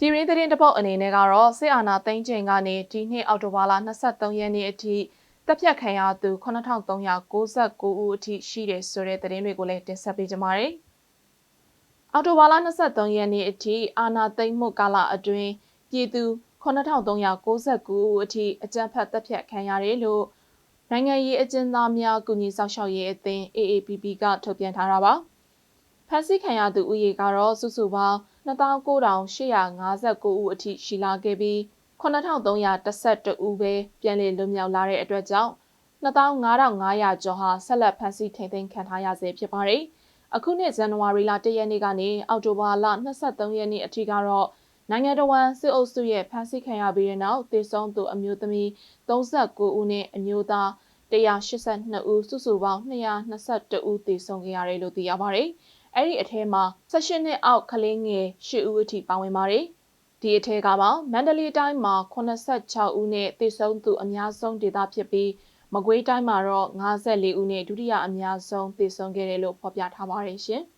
ပြည်ရင်းသတင်းတစ်ပုတ်အနေနဲ့ကတော့စစ်အာဏာသိမ်းချိန်ကနေဒီနှစ်အောက်တိုဘာလ23ရက်နေ့အထိတပ်ဖြတ်ခံရသူ9369ဦးအထိရှိတယ်ဆိုတဲ့သတင်းတွေကိုလည်းတင်ဆက်ပေးကြပါမယ်။အောက်တိုဘာလ23ရက်နေ့အထိအာဏာသိမ်းမှုကာလအတွင်းပြည်သူ9369ဦးအထိအကြမ်းဖက်တပ်ဖြတ်ခံရတယ်လို့နိုင်ငံရေးအကျဉ်းသားများကုညီဆောင်ရှောက်ရေးအသင်း AAPP ကထုတ်ပြန်ထားတာပါ။ ဖမ်းဆီးခံရသူဦးရေကတော့စုစုပေါင်း29,859ဦးအထိရှိလာခဲ့ပြီး9312ဦးပဲပြန်လည်လွတ်မြောက်လာတဲ့အတွက်ကြောင့်25,500ကျော်ဟာဆက်လက်ဖမ်းဆီးထိန်းသိမ်းခံထားရဆဲဖြစ်ပါတယ်။အခုနှစ်ဇန်နဝါရီလ1ရက်နေ့ကနေအောက်တိုဘာလ23ရက်နေ့အထိကတော့နိုင်ငံတော်ဝန်စစ်အုပ်စုရဲ့ဖမ်းဆီးခံရပြီးတဲ့နောက်တေဆုံးသူအမျိုးသမီး39ဦးနဲ့အမျိုးသား182ဦးစုစုပေါင်း222ဦးတေဆုံးခဲ့ရတယ်လို့သိရပါတယ်။ အဲ့ဒီအထဲမှာ16နှစ်အောက်ကလေးငယ်10ဦးအထိပါဝင်ပါတယ်။ဒီအထက်ကမှမန္တလေးတိုင်းမှာ86ဦးနဲ့တေဆုံးသူအများဆုံးဒေသဖြစ်ပြီးမကွေးတိုင်းမှာတော့54ဦးနဲ့ဒုတိယအများဆုံးသေဆုံးခဲ့တယ်လို့ဖော်ပြထားပါတယ်ရှင်။